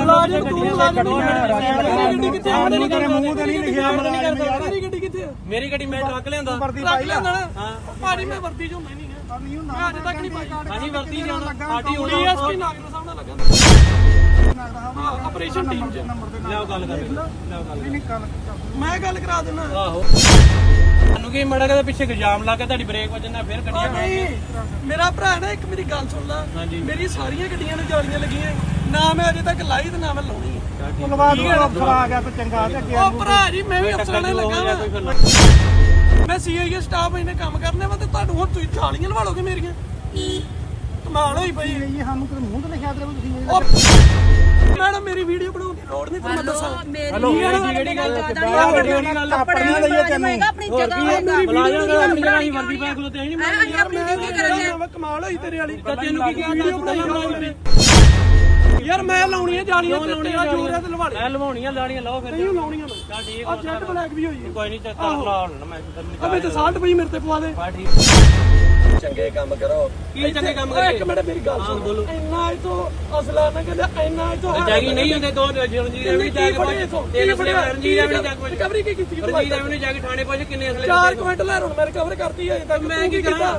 ਮੁਲਾਜ਼ਮ ਤੂੰ ਮੁਲਾਜ਼ਮ ਗੱਡੀ ਕਿੱਥੇ ਆ? ਨਹੀਂ ਤੇਰੇ ਮੂੰਹ ਤੇ ਨਹੀਂ ਲਿਖਿਆ ਮੁਲਾਜ਼ਮ ਯਾਰ ਮੇਰੀ ਗੱਡੀ ਕਿੱਥੇ ਆ? ਮੇਰੀ ਗੱਡੀ ਮੈਂ ਟਰੱਕ ਲਿਆਂਦਾ। ਵਰਦੀ ਟਰੱਕ ਪਾਈ ਆ। ਲੈਂਦਾ ਨਾ? ਭਾਜੀ ਮੈਂ ਵਰਦੀ ਚੋਂ ਮੈਂ ਨਹੀਂ ਹੁੰਦਾ ਮੈਂ ਅੱਜ ਤੱਕ ਨਹੀਂ ਪਾਈ। ਹਾਂਜੀ ਵਰਤੀ ਜਾਣਾ ਸਾਡੀ ਹੁਣ ਡੀਐਸਪੀ ਨਾਗਰ ਸਾਹਿਬ ਨਾਲ ਲੱਗਾ ਹਾਂ ਆਪਰੇਸ਼ਨ ਟੀਮ ਚ। ਲਿਆਓ ਗੱਲ ਕਰ। ਲਿਆਓ ਗੱਲ ਨਹੀਂ ਗੱਲ ਮੈਂ ਗੱਲ ਕਰਾ ਦਿੰਦਾ। ਆਹੋ। ਤੁਹਾਨੂੰ ਕੀ ਮੜਾ ਕੇ ਪਿੱਛੇ ਇਲਜ਼ਾਮ ਲਾ ਕੇ ਤੁਹਾਡੀ ਬ੍ਰੇਕ ਵੱਜਣਾ ਫਿਰ ਗੱਡੀਆਂ ਮੇਰਾ ਭਰਾ ਨਾ ਇੱਕ ਮੇਰੀ ਗੱਲ ਸੁਣ ਲਾ। ਮੇਰੀ ਸਾਰੀਆਂ ਗੱਡੀਆਂ ਨੂੰ ਜਾਲੀਆਂ ਲੱਗੀਆਂ। ਨਾ ਮੈਂ ਅਜੇ ਤੱਕ ਲਾਈ ਤੇ ਨਾ ਮੈਂ ਲਾਉਣੀ ਹੈ। ਪੁਲਵਾ ਦੋ ਅਫਸਰ ਆ ਗਿਆ ਤੇ ਚੰਗਾ ਤੇ ਅੱਗੇ ਉਹ ਭਰਾ ਜੀ ਮੈਂ ਵੀ ਅਫਸਰਾਂ ਨੇ ਲੱਗਾ ਵਾਂ। ਮੈਂ ਸੀਆਈਏ ਸਟਾਫ ਇਹਨੇ ਕੰਮ ਕਰਨੇ ਵਾ ਤੇ ਤੁਹਾਨੂੰ ਹੁਣ ਤੁਸੀਂ ਜਾਲੀਆਂ ਲਵਾ ਲੋਗੇ ਮੇਰੀਆਂ। ਕਮਾਲ ਹੋਈ ਪਈ। ਇਹ ਸਾਨੂੰ ਤੇ ਮੂੰਹ ਤੇ ਲਿਖਿਆ ਤੇ ਤੁਸੀਂ ਮੈਡਮ ਮੇਰੀ ਵੀਡੀਓ ਬਣਾਉਣ ਦੀ ਲੋੜ ਨਹੀਂ ਤੁਹਾਨੂੰ ਦੱਸਾਂ। ਹੈਲੋ ਜਿਹੜੀ ਗੱਲ ਜਿਹੜੀ ਗੱਲ ਆਪਣੀਆਂ ਲਈ ਤੈਨੂੰ। ਆਪਣੀ ਜਗ੍ਹਾ ਹੋਏਗਾ। ਬੁਲਾਇਆ ਤਾਂ ਆਪਣੀ ਜਗ੍ਹਾ ਹੀ ਵਰਦੀ ਪਾ ਖਲੋਤੇ ਨਹੀਂ ਮੈਂ ਆਪਣੀ ਡਿਊਟੀ ਕਰਾਂਗੇ ਕਮਾਲ ਹੋਈ ਤੇਰੇ ਵਾਲੀ। ਤੈਨੂੰ ਕੀ ਕਿਹਾ ਵੀਡੀਓ ਬਣਾਈ ਲਾਉਣੀ ਯਾਰ ਮੈਂ ਲਾਉਣੀਆਂ ਜਾਲੀਆਂ ਤੇ ਤੇਰਾ ਜੋਰ ਹੈ ਤੇ ਲਵਾ ਲੈ ਮੈਂ ਲਵਾਉਣੀਆਂ ਲਾਣੀਆਂ ਲਾਓ ਫਿਰ। ਨਹੀਂ ਲਾਉਣੀਆਂ ਮੈਂ? ਚੱਲ ਠੀਕ ਆ ਜੈਟ ਬਲੈਕ ਵੀ ਹੋਈ ਹੈ ਕੋਈ ਨਹੀਂ ਚੱਕਰ ਲਾ ਲੈਣਾ ਮੈਂ ਤੈਨੂੰ ਆ ਵਿੱਚ 60 ਪਈ ਮੇਰੇ ਤੇ ਪਵਾ ਦੇ। ਬਾ ਠੀਕ। ਚੰਗੇ ਕੰਮ ਕਰੋ। ਕੀ ਚੰਗੇ ਕੰਮ ਕਰੀਏ? ਇੱਕ ਮਿੰਟ ਮੇਰੀ ਗੱਲ ਸੁਣ। ਇੰਨਾ ਇਹ ਤੋਂ ਅਸਲਾ ਨਾ ਕਹਿੰਦਾ ਇੰਨਾ ਇਹ ਤੋਂ ਜਾਗੀ ਨਹੀਂ ਹੁੰਦੇ ਦੋ ਰਣਜੀਤ ਐਵੇਂ ਜਾ ਕੇ ਪਹੁੰਚ ਤਿੰਨ ਅਸਲੇ ਰਣਜੀਤ ਐਵੇਂ ਜਾ ਕੇ ਪਹੁੰਚ ਰਿਕਵਰੀ ਕੀ ਕੀਤੀ ਰਣਜੀਤ ਐਵੇਂ ਜਾ ਕੇ ਥਾਣੇ ਪਹੁੰਚ ਕਿੰਨੇ ਅਸਲੇ ਚਾਰ ਕੁਇੰਟਲ ਲੈ ਹੁਣ ਮੈਂ ਰਿਕਵਰ ਕਰਤੀ ਹੈ ਤੱਕ ਮੈਂ ਕੀ ਕਰਾਂ?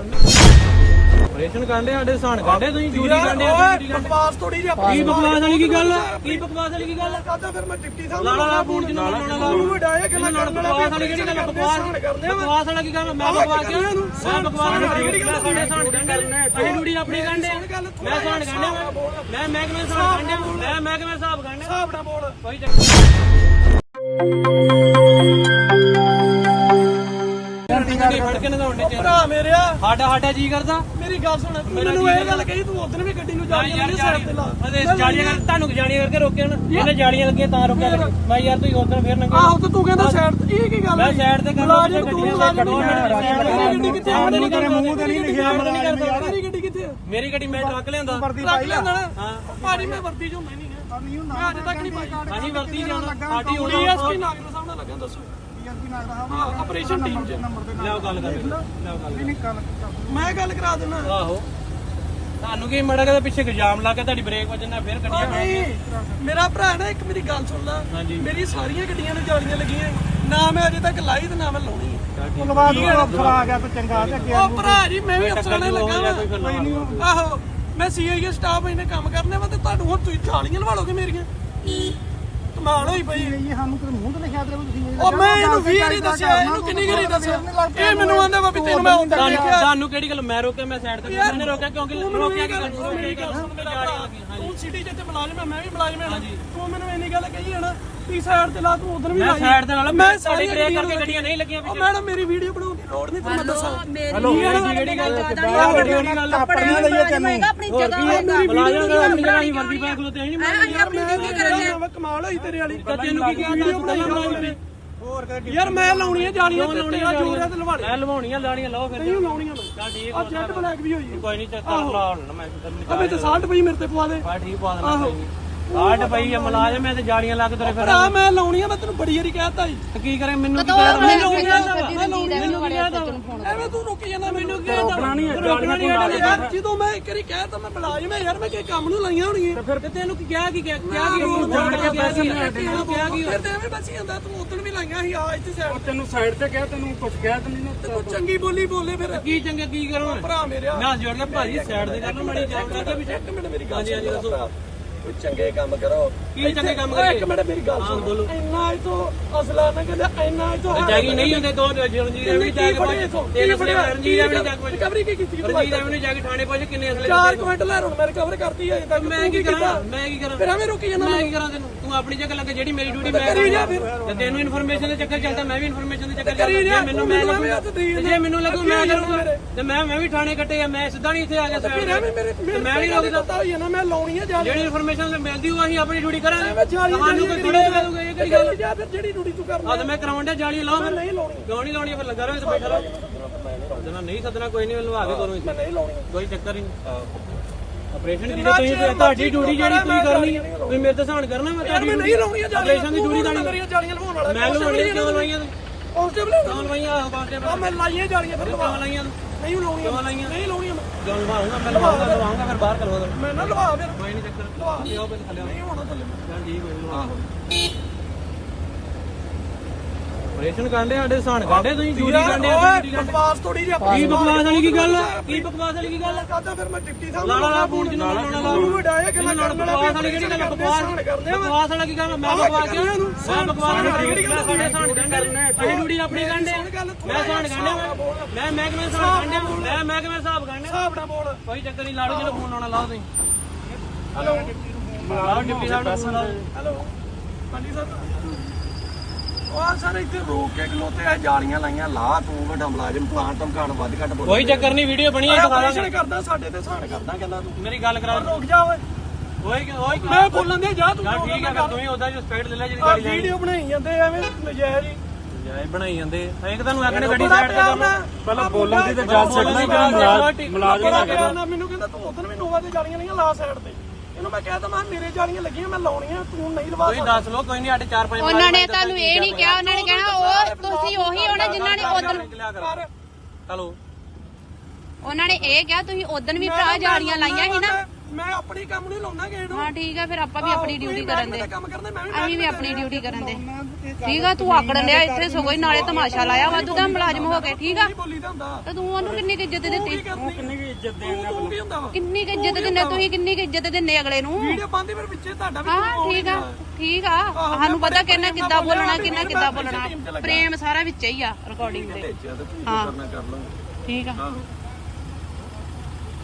ਆਪਰੇਸ਼ਨ ਕਾਂਡੇ ਸਾਡੇ ਸਾਨ ਕਾਂਡੇ ਤੁਸੀਂ ਡਿਊਟੀ ਕਾਂਡੇ ਓਏ ਬਕਵਾਸ ਥੋੜੀ ਜਿਹੀ ਕੀ ਬਕਵਾਸ ਵਾਲੀ ਕੀ ਗੱਲ ਕੀ ਬਕਵਾਸ ਵਾਲੀ ਕੀ ਗੱਲ ਕਰਦਾ ਫਿਰ ਮੈਂ ਡਿਪਟੀ ਸਾਹਿਬ ਲਾ ਲਾ ਲਾ ਫੋਨ ਚ ਲਾਣਾ ਲਾ ਤੂੰ ਵਡਾਇਆ ਕਿ ਮੈਂ ਕਰਨ ਵਾਲਾ ਬਕਵਾਸ ਵਾਲੀ ਕਿਹੜੀ ਗੱਲ ਬਕਵਾਸ ਬਕਵਾਸ ਵਾਲਾ ਕੀ ਗੱਲ ਮੈਂ ਬਕਵਾਸ ਕਿਹਾ? ਮੈਂ ਬਕਵਾਸ ਵਾਲੀ ਗੱਲ ਸਾਡੇ ਸਾਨ ਕਾਂਡੇ ਅਸੀਂ ਡਿਊਟੀ ਆਪਣੀ ਕਾਂਡੇ ਮੈਂ ਸਾਨ ਕਾਂਡੇ ਮੈਂ ਮੈਂ ਕਿਵੇਂ ਸਾਨ ਕਾਂਡੇ ਮੈਂ ਮੈਂ ਕਿਵੇਂ ਹਿਸਾਬ ਕਾਂਡੇ ਹਿਸਾਬ ਨਾਲ ਬੋਲ। ਕੋਈ ਚੱਕਰ ਨਹੀਂ ਫੜ ਕੇ ਨਗਾਉਣੇ ਚ ਭਰਾ ਮੇਰਿਆ। ਸਾਡਾ ਸਾਡਾ ਜੀ ਕਰਦਾ? ਮੇਰੀ ਗੱਲ ਸੁਣ ਤੂੰ ਮੈਨੂੰ ਇਹ ਗੱਲ ਕਹੀ ਤੂੰ ਉਦੋਂ ਵੀ ਗੱਡੀ ਨੂੰ ਜਾ ਰਹੀ ਸਾਈਡ ਤੇ ਲਾ। ਅਰੇ ਜਾਲੀਆਂ ਕਰ ਤੁਹਾਨੂੰ ਜਾਲੀਆਂ ਕਰਕੇ ਰੋਕਿਆ ਨਾ। ਇਹਨੇ ਜਾਲੀਆਂ ਲੱਗੀਆਂ ਤਾਂ ਰੋਕਿਆ ਮੈਂ ਯਾਰ ਤੁਸੀਂ ਉਦੋਂ ਫੇਰ ਨੰਗੇ ਆਹੋ ਤੇ ਤੂੰ ਕਹਿੰਦਾ ਸਾਈਡ ਤੇ ਇਹ ਕੀ ਗੱਲ ਮੈਂ ਸਾਈਡ ਤੇ ਕਰਦਾ ਮੁਲਾਜ਼ਮ ਤੂੰ ਮੁਲਾਜ਼ਮ ਗੱਡੀ ਕਿੱਥੇ ਆ ਨਹੀਂ ਤੇਰੇ ਮੂੰਹ ਤੇ ਨਹੀਂ ਲਿਖਿਆ ਮੇਰੀ ਗੱਡੀ ਕਿੱਥੇ ਮੇਰੀ ਗੱਡੀ ਮੈਂ ਟਰੱਕ ਲਿਆਂਦਾ। ਵਰਦੀ ਟਰੱਕ ਲੈਂਦਾ ਨਾ। ਭਾਜੀ ਮੈਂ ਵਰਦੀ ਚੋਂ ਮੈਂ ਨਹੀਂ ਗਿਆ। ਨਹੀਂ ਹੁੰਦਾ ਮੈਂ ਅੱਜ ਤੱਕ ਨਹੀਂ ਪਾਈ। ਹਾਂਜੀ ਵਰਤੀ ਜਾਣਾ। ਸਾਡੀ ਹੁਣ ਡੀਐਸਪੀ ਨਾਗਰ ਸਾਹਿਬ ਨਾਲ ਲੱਗਾ ਦੱਸੋ। ਡੀਐਸਪੀ ਨਾਗਰ ਸਾਹਿਬ ਹਾਂ ਆਪਰੇਸ਼ਨ ਟੀਮ ਚ। ਨੰਬਰ ਤੇ ਲਿਆਓ ਗੱਲ ਕਰ। ਲਿਆਓ ਗੱਲ ਨਹੀਂ ਗੱਲ ਮੈਂ ਗੱਲ ਕਰਾ ਦਿੰਦਾ। ਆਹੋ। ਤੁਹਾਨੂੰ ਕੀ ਮੜਾ ਕੇ ਪਿੱਛੇ ਇਲਜ਼ਾਮ ਲਾ ਕੇ ਤੁਹਾਡੀ ਬ੍ਰੇਕ ਵੱਜਣਾ ਫਿਰ ਗੱਡੀਆਂ ਨਹੀਂ ਮੇਰਾ ਭਰਾ ਨਾ ਇੱਕ ਮੇਰੀ ਗੱਲ ਸੁਣ ਲਾ। ਮੇਰੀ ਸਾਰੀਆਂ ਗੱਡੀਆਂ ਨੂੰ ਜਾਲੀਆਂ ਲੱਗੀਆਂ। ਨਾ ਮੈਂ ਅਜੇ ਤੱਕ ਲਾਈ ਤੇ ਨਾ ਮੈਂ ਲਾਉਣੀ। ਹੈ। ਪੁਲਵਾ ਦੋ ਅਫਸਰ ਆ ਗਿਆ ਤੇ ਚੰਗਾ ਤੇ ਅੱਗੇ ਉਹ ਭਰਾ ਜੀ ਮੈਂ ਵੀ ਅਫਸਰਾਂ ਨੇ ਲੱਗਾ ਆਹੋ ਮੈਂ ਸੀਆਈਏ ਸਟਾਫ ਇਹਨੇ ਕੰਮ ਕਰਨੇ ਵਾ ਤੇ ਤੁਹਾਨੂੰ ਹੁਣ ਤੁਸੀਂ ਜਾਲੀਆਂ ਲਵਾ ਲੋਗੇ ਮੇਰੀਆਂ। ਕਮਾਲ ਹੋਈ ਪਈ। ਇਹ ਸਾਨੂੰ ਤੇ ਮੂੰਹ ਤੇ ਲਿਖਿਆ ਤੇ ਤੁਸੀਂ ਉਹ ਮੈਂ ਇਹਨੂੰ ਵੀ ਨਹੀਂ ਦੱਸਿਆ ਇਹਨੂੰ ਕਿੰਨੀ ਗਰੀ ਦੱਸਿਆ? ਇਹ ਮੈਨੂੰ ਆਂਦਾ ਵਾ ਵੀ ਤੈਨੂੰ ਮੈਂ ਹੁੰਦਾ ਦੇਖਿਆ ਤੁਹਾਨੂੰ ਕਿਹੜੀ ਗੱਲ ਮੈਂ ਰੋਕਿਆ ਮੈਂ ਸਾਈਡ ਤੇ ਮੈंने ਰੋਕਿਆ ਕਿਉਂਕਿ ਰੋਕਿਆ ਕਿ ਗੱਲ? ਮੇਰੀ ਗੱਲ ਸੁਣ ਮੇਰਾ ਭਰਾ ਤੂੰ ਸਿਟੀ ਜਿੱਤੇ ਮੁਲਾਜ਼ਮ ਹੈ ਮੈਂ ਵੀ ਮੁਲਾਜ਼ਮ ਹਾਂ ਤੂੰ ਮੈਨੂੰ ਇੰਨੀ ਗੱਲ ਕਹੀ ਹੈ ਨਾ ਤੀ ਸਾਈਡ ਤੇ ਲਾ ਤੂੰ ਉਧਰ ਵੀ ਮੈਂ ਲਾਈ। ਸਾਈਡ ਤੇ ਨਾਲ ਮੈਂ ਮੈਂ ਸਾਡੀ ਸਾਡੀ ਬ੍ਰੇਕ ਕਰਕੇ ਗੱਡੀਆਂ ਨਹੀਂ ਲੱਗੀਆਂ ਉਹ ਮੈਡਮ ਮੇਰੀ ਵੀਡੀਓ ਬਣਾਉਣ ਦੀ ਲੋੜ ਨਹੀਂ ਤੁਹਾਨੂੰ ਦੱਸਾਂ। ਮੇਰੀ ਜਿਹੜੀ ਗੱਲ ਜਿਹੜੀ ਗੱਲ ਆਪਣੀਆਂ ਲਈ ਤੈਨੂੰ। ਆਪਣੀ ਜਗ੍ਹਾ ਹੋਏਗਾ ਬੁਲਾਇਆ ਤਾਂ ਆਪਣੀ ਜਗ੍ਹਾ ਹੀ ਵਰਦੀ ਪਾ ਖਲੋਤੇ ਨਹੀਂ ਮੈਂ ਆਪਣੀ ਡਿਊਟੀ ਕਰਾਂਗੇ ਮੈਂ ਕਮਾਲ ਹੋਈ ਤੇਰੇ ਵਾਲੀ। ਤੈਨੂੰ ਕੀ ਕਿਹਾ ਵੀਡੀਓ ਬਣਾਈ ਲਾਉਣੀ ਹੋਰ ਕਿ ਯਾਰ ਮੈਂ ਲਾਉਣੀਆਂ ਜਾਲੀਆਂ ਤੇ ਤੇਰਾ ਜੋਰ ਹੈ ਤੇ ਲਵਾ ਲੈ ਮੈਂ ਲਵਾਉਣੀਆਂ ਲਾਣੀਆਂ ਲਾਓ ਫਿਰ। ਨਹੀਂ ਲਾਉਣੀਆਂ ਮੈਂ। ਚੱਲ ਠੀਕ ਆ ਜੈਟ ਬਲੈਕ ਵੀ ਹੋਈ। ਹੈ ਕੋਈ ਨਹੀਂ ਚੱਕਰ ਲਾ ਲੈਣਾ ਮੈਂ ਤੈਨੂੰ ਆ ਵਿੱਚ 60 ਪਈ ਮੇਰੇ ਤੇ ਪਵਾ ਦੇ। ਬਾ ਠੀਕ ਪਾ ਦੇਣਾ ਕੋਈ ਨਹੀਂ। ਕਾਟ ਪਈ ਆ ਮਲਾਜਮ ਐ ਤੇ ਜਾੜੀਆਂ ਲੱਗ ਤੇਰੇ ਫਿਰ ਭਰਾ ਮੈਂ ਲਾਉਣੀਆਂ ਮੈਂ ਤੈਨੂੰ ਬੜੀ ਵਾਰੀ ਕਹਿਤਾ ਜੀ ਤੇ ਕੀ ਕਰੇ ਮੈਨੂੰ ਕੀ ਦੋ ਕਰੇ? ਮੈਨੂੰ ਕੀ ਮੈਨੂੰ ਕਹਦਾ ਮੈਨੂੰ ਕੀ ਕਹਦਾ ਐਵੇਂ ਤੂੰ ਰੁਕ ਜਾਂਦਾ ਮੈਨੂੰ ਕੀ ਰੋਕਣਾ ਨਹੀਂ ਰੋਕਣਾ ਨਹੀਂ ਹੈ ਯਾਰ ਜਦੋਂ ਮੈਂ ਇੱਕ ਵਾਰੀ ਕਹਿਤਾ ਮੈਂ ਮੁਲਾਜ਼ਮ ਹੈ ਯਾਰ ਮੈਂ ਕਿਸੇ ਕੰਮ ਨੂੰ ਲਾਈਆਂ ਹੋਣੀਆਂ। ਫਿਰ ਤੈਨੂੰ ਕੀ ਕਿਹਾ ਕੀ ਕਿਹਾ ਕੀ ਜਾਣ ਕੇ ਪੈਸੇ ਨਹੀਂ ਕਿਹਾ ਕੀ ਫਿਰ ਤੇ ਐਵੇਂ ਬਸੀ ਜਾਂਦਾ ਤੂੰ ਉਦੋਂ ਵੀ ਲਾਈਆਂ ਸੀ ਆ ਇੱਥੇ ਸਾਈਡ ਤੈਨੂੰ ਸਾਈਡ ਤੇ ਕਿਹਾ ਤੈਨੂੰ ਕੁਝ ਕਿਹਾ ਤੈਨੂੰ ਤੇ ਤੂੰ ਚੰਗੀ ਬੋਲੀ ਬੋਲੇ ਫਿਰ। ਕੀ ਚੰਗਾ ਕੀ ਕਰੂੰ? ਭਰਾ ਮੇਰਿਆ ਮੈਂ ਜੋੜ ਕੇ ਭਾਜੀ ਸਾਈਡ ਤੇ ਕਰਨਾ ਮੜੀ ਜਾਣ ਲੱਗੇ ਵੀ ਇੱਕ ਮਿੰਟ ਮੇਰੀ ਗੱਲ ਹਾਂਜੀ ਹਾਂਜੀ ਦੱਸੋ। ਕੋਈ ਚੰਗੇ ਕੰਮ ਕਰੋ। ਕੀ ਚੰਗੇ ਕੰਮ ਓਏ ਇੱਕ ਮਿੰਟ ਮੇਰੀ ਗੱਲ ਸੁਣ। ਇੰਨਾ ਇਹ ਤੋਂ ਅਸਲਾ ਨਾ ਕਹਿੰਦਾ ਇੰਨਾ ਇਹ ਤੋਂ ਜਾਗੀ ਨਹੀਂ ਹੁੰਦੇ ਦੋ ਰਣਜੀਤ ਐਵੇਂ ਜਾ ਕੇ ਤਿੰਨ ਅਸਲੇ ਰਣਜੀਤ ਐਵੇਂ ਜਾ ਕੇ ਰਿਕਵਰੀ ਕੀ ਕੀਤੀ ਰਣਜੀਤ ਐਵੇਂ ਜਾ ਕੇ ਥਾਣੇ ਪਹੁੰਚ ਕਿੰਨੇ ਅਸਲੇ ਚਾਰ ਕੁਇੰਟਲ ਲੈ ਹੁਣ ਮੈਂ ਰਿਕਵਰ ਕਰਤੀ ਹੈ ਤੱਕ ਮੈਂ ਕੀ ਕਰਾਂ? ਮੈਂ ਕੀ ਕਰਾਂ? ਫਿਰ ਐਵੇਂ ਰੁਕੀ ਜਾਂਦਾ ਮੈਂ ਕੀ ਕਰਾਂ ਤੈਨੂੰ? ਤੂੰ ਆਪਣੀ ਜਗ੍ਹਾ ਲੱਗੇ ਜਿਹੜੀ ਮੇਰੀ ਡਿਊਟੀ ਮੈਂ ਕਰੀ ਜਾ ਫਿਰ। ਤੇ ਤੈਨੂੰ ਇਨਫੋਰਮੇਸ਼ਨ ਦੇ ਚੱਕਰ ਚੱਲਦਾ ਮੈਂ ਵੀ ਇਨਫੋਰਮੇਸ਼ਨ ਦੇ ਚੱਕਰ ਕਰੀ ਚੱਲਦਾ। ਮੈਨੂੰ ਮੈਂ ਤੇ ਜੇ ਮੈਨੂੰ ਲੱਗੂ ਮੈਂ ਮੇਰੇ। ਤੇ ਮੈਂ ਮੈਂ ਵੀ ਥਾਣੇ ਕੱਟੇ ਆ ਮੈਂ ਸਿੱਧਾ ਨਹੀਂ ਇੱਥੇ ਆ ਗਿਆ ਤੇ ਮੈਂ ਨਹੀਂ ਰੋਕਦਾ ਪਤਾ ਹੋਈ ਨਾ ਮੈਂ ਲਾਉਣੀ ਹੈ ਜਾ ਜਿਹੜੀ ਇਨਫੋਰਮੇਸ਼ਨ ਮਿਲਦੀ ਉਹ ਅਸੀਂ ਆਪਣੀ ਡਿਊਟੀ ਕਰਾਂਗੇ। ਤੁਹਾਨੂੰ ਕੋਈ ਥੋੜੇ ਦੇ ਦੂਗਾ ਇਹ ਕਿਹੜੀ ਗੱਲ? ਜਾ ਫਿਰ ਜਿਹੜੀ ਡਿਊਟੀ ਤੂੰ ਕਰਨਾ ਆ ਤਾਂ ਮੈਂ ਕਰਾਉਣ ਡਿਆ ਜਾਲੀ ਲਾਓ ਫਿਰ। ਨਹੀਂ ਲਾਉਣੀ। ਕਿਉਂ ਨਹੀਂ ਲਾਉਣੀ ਫਿਰ ਲੱਗਾ ਰਹੋ ਇੱਥੇ ਬੈਠਾ ਰਹੋ ਨਹੀਂ ਸੱਦਣਾ ਕੋਈ ਨਹੀਂ ਲਵਾ ਕੇ ਦੋਨੋਂ ਮੈਂ ਨਹੀਂ ਲਾਉਣੀ। ਕੋਈ ਚੱਕਰ ਨਹੀਂ। ਆਪਰੇਸ਼ਨ ਦੀ ਤੁਸੀਂ ਤੁਹਾਡੀ ਡਿਊਟੀ ਜਿਹੜੀ ਤੁਸੀਂ ਕਰਨੀ ਤੁਸੀਂ ਮੇਰੇ ਤੇ ਸਹਾਨ ਕਰਨਾ ਮੈਂ ਤੁਹਾਡੀ ਮੈਂ ਨਹੀਂ ਲਾਉਣੀ ਹੈ ਜਾਲੀ ਆਪਰੇਸ਼ਨ ਦੀ ਡਿਊਟੀ ਮੇਰੀਆਂ ਜਾਲੀਆਂ ਲਵਾਉਣ ਵਾਲਾ। ਮੈਂ ਲਵਾਉਣੀ ਕਿਉਂ ਲਵਾਈਆਂ ਕਾਂਸਟੇਬਲ ਕਿਉਂ ਲਵਾਈਆਂ? ਆਹ ਕਾਂਸਟੇਬਲ ਆ ਮੈਂ ਲਾਈਆਂ ਜਾਲੀਆਂ ਫਿਰ ਲਵਾ। ਲਾਈਆਂ? ਨਹੀਂ ਲਾਉਣੀਆਂ। ਲਾਈਆਂ? ਨਹੀਂ ਲਾਉਣੀਆਂ ਮੈਂ। ਕਿਉਂ ਲਵਾਉਂਗਾ? ਮੈਂ ਲਵਾਉਂਗਾ ਲਵਾਉਂਗਾ ਫਿਰ ਬਾਹਰ ਕਰਵਾ ਦੋ ਮੈਂ ਨਾ ਲਵਾ ਫਿਰ। ਕੋਈ ਨਹੀਂ ਚੱਕਰ। ਲਵਾ। ਲਿਆਓ ਪਹਿਲੇ ਥੱਲੇ। ਨਹੀਂ ਹੋਣਾ ਥੱਲੇ। ਠੀਕ ਹੋਈ ਲਵਾਓ ਆਪਰੇਸ਼ਨ ਕਾਂਡੇ ਸਾਡੇ ਸਾਨ ਕਾਂਡੇ ਤੁਸੀਂ? ਕਾਂਡੇ ਆ ਓਏ ਬਕਵਾਸ ਥੋੜੀ ਜਿਹੀ ਕੀ ਬਕਵਾਸ ਵਾਲੀ ਕੀ ਗੱਲ? ਕੀ ਬਕਵਾਸ ਵਾਲੀ ਕੀ ਗੱਲ ਆ? ਕਾਹਦਾ ਫਿਰ ਮੈਂ ਡਿਪਟੀ ਸਾਹਿਬ ਲਾ ਲਾ ਲਾ ਫੋਨ ਜਿਹਨੂੰ ਲਾਉਣਾ ਲਾ ਤੂੰ ਵਡਾਇਆ ਕਿ ਮੈਂ ਨਾਲ ਕਰਨ ਬਕਵਾਸ ਵਾਲੀ ਕਿਹੜੀ ਗੱਲ? ਬਕਵਾਸ ਕਰਦੇ ਬਕਵਾਸ ਵਾਲੀ ਕੀ ਗੱਲ? ਮੈਂ ਬਕਵਾਸ ਕਿਉਂ? ਮੈਂ ਬਕਵਾਸ ਕਿਹੜੀ ਗੱਲ ਸਾਡੇ ਸਾਨ ਕਾਂਡੇ ਅਸੀਂ ਡਿਊਟੀ ਆਪਣੀ ਕਾਂਡੇ ਮੈਂ ਸਾਨ ਕਾਂਡੇ ਮੈਂ ਮੈਂ ਕਿਵੇਂ ਸਾਨ ਕਾਂਡੇ ਮੈਂ ਮੈਂ ਕਿਵੇਂ ਹਿਸਾਬ ਕਾਂਡੇ ਹਿਸਾਬ ਨਾਲ ਬੋਲ। ਕੋਈ ਚੱਕਰ ਨਹੀਂ ਲਾੜੂ ਜਿਹਨੂੰ ਫੋਨ ਲਾਉਣਾ ਲਾਓ ਤੁਸੀਂ। ਹੈਲੋ। ਡਿਪਟੀ ਸਾਹਿਬ ਨੂੰ ਹੈਲੋ। ਹਾਂਜੀ ਸਰ। ਉਹ ਸਰ ਇੱਥੇ ਰੋਕ ਕੇ ਖਲੋਤੇ ਆ ਜਾਲੀਆਂ ਲਾਈਆਂ ਲਾ ਤੂੰ ਵੱਡਾ ਮੁਲਾਜ਼ਮ ਪਲਾਂਟ ਧਮਕਾਣ ਵੱਧ ਘੱਟ ਬੋਲ। ਕੋਈ ਚੱਕਰ ਨਹੀਂ ਵੀਡੀਓ ਬਣੀ ਹੈ ਦਿਖਾ ਆਪਰੇਸ਼ਨ ਦਾਂਗੇ ਕਰਦਾ ਸਾਡੇ ਤੇ ਸਾਨ ਕਰਦਾ ਕਹਿੰਦਾ ਤੂੰ। ਮੇਰੀ ਗੱਲ ਕਰਾ ਰੁਕ ਜਾ ਓਏ। ਓਏ ਕਿ- ਓਏ ਮੈਂ ਬੋਲਣ ਦੇ ਜਾ ਤੂੰ ਚੱਲ ਠੀਕ ਹੈ ਫਿਰ ਤੂੰ ਹੀ ਉਹਦਾ ਜੋ ਸਪੀਡ ਲੈ ਲੈ ਜਿਹੜੀ ਆ ਗਾੜੀ ਜਾਣੀ ਵੀਡੀਓ ਬਣਾਈ ਜਾਂਦੇ ਐਵੇਂ ਨਜਾਇਜ਼ ਹੀ। ਜਾਏ ਬਣਾਈ ਜਾਂਦੇ ਇੱਕ ਤੁਹਾਨੂੰ ਆਖਣੇ ਗੱਡੀ ਬੜਾ ਸਾਈਡ ਤੇ ਪਿਆਰ ਕਰ ਨਾਲ- ਪਹਿਲਾਂ ਬੋਲਣ ਦੀ ਤੇ ਜਾ ਬੋਲਣ ਦੀ ਸਕਦਾ ਗੱਲ ਮੁਲਾਜ਼ਮ ਮੁਲਾਜ਼ਮ ਬੜਾ ਨਾ ਪਿਆਰ ਨਾਲ। ਮੈਨੂੰ ਕਹਿੰਦਾ ਤੂੰ ਉਧਰ ਵੀ ਨੋਵਾ ਤੇ ਜਾਲੀਆਂ ਲਈਆਂ ਲਾ ਸਾਈਡ ਤੇ। ਇਹਨੂੰ ਮੈਂ ਕਹਿਤਾ ਮੈਂ ਮੇਰੇ ਜਾਲੀਆਂ ਲੱਗੀਆਂ ਮੈਂ ਲਾਉਣੀਆਂ ਤੂੰ ਨਹੀਂ ਲਵਾ ਤੁਸੀਂ ਦੱਸ ਲਓ ਕੋਈ ਨਹੀਂ ਸਾਡੇ 4-5 ਉਹਨਾਂ ਨੇ ਤੁਹਾਨੂੰ ਇਹ ਨਹੀਂ ਕਿਹਾ? ਉਹਨਾਂ ਨੇ ਕਹਿਣਾ ਉਹ ਤੁਸੀਂ ਉਹੀ ਹੋਣਾ ਜਿਨ੍ਹਾਂ ਨੇ ਉਦੋਂ ਕਰ ਹਲੋ। ਉਹਨਾਂ ਨੇ ਇਹ ਕਿਹਾ ਤੁਸੀਂ ਉਦੋਂ ਵੀ ਭਰਾ ਜਾਲੀਆਂ ਲਾਈਆਂ ਸੀ ਨਾ। ਮੈਂ ਆਪਣੀ ਕੰਮ ਨਹੀਂ ਲਾਉਣਾ ਕਿਸੇ ਨੂੰ। ਹਾਂ ਠੀਕ ਆ ਫਿਰ ਆਪਾਂ ਵੀ ਆਪਣੀ ਡਿਊਟੀ ਕਰਨ ਦੇ। ਕੰਮ ਕਰਦੇ ਮੈਂ ਵੀ ਅਸੀਂ ਵੀ ਆਪਣੀ ਡਿਊਟੀ ਕਰਨ ਦੇ। ਠੀਕ ਆ ਤੂੰ ਆਕੜ ਲਿਆ ਇੱਥੇ ਸਗੋਂ ਹੀ ਨਾਲੇ ਤਮਾਸ਼ਾ ਲਾਇਆ ਵਾਧੂ ਦਾ ਮੁਲਾਜ਼ਮ ਹੋ ਕੇ ਠੀਕ ਆ? ਤੇ ਤੂੰ ਉਹਨੂੰ ਕਿੰਨੀ ਕੁ ਇੱਜ਼ਤ ਦਿੱਤੀ? ਕਿੰਨੀ ਕੀ ਇੱਜ਼ਤ ਦੇਣ ਕਿੰਨੀ ਕੁ ਇੱਜ਼ਤ ਦਿੰਦੇ ਤੁਸੀਂ ਕਿੰਨੀ ਕੁ ਇੱਜ਼ਤ ਦਿੰਦੇ ਅਗਲੇ ਨੂੰ? ਵੀਡੀਓ ਪਾਉਂਦੀ ਫਿਰ ਵਿੱਚੇ ਤੁਹਾਡਾ ਵੀ ਹਾਂ ਠੀਕ ਆ ਠੀਕ ਆ। ਸਾਨੂੰ ਪਤਾ ਕਿੰਨਾ ਕਿੱਦਾਂ ਬੋਲਣਾ ਕਿੰਨਾ ਕਿੱਦਾਂ ਬੋਲਣਾ। ਪ੍ਰੇਮ ਸਾਰਾ ਵਿੱਚ ਹੀ ਆ ਰਿਕਾਰਡਿੰਗ ਦੇ। ਹਾਂ। ਠੀਕ ਆ।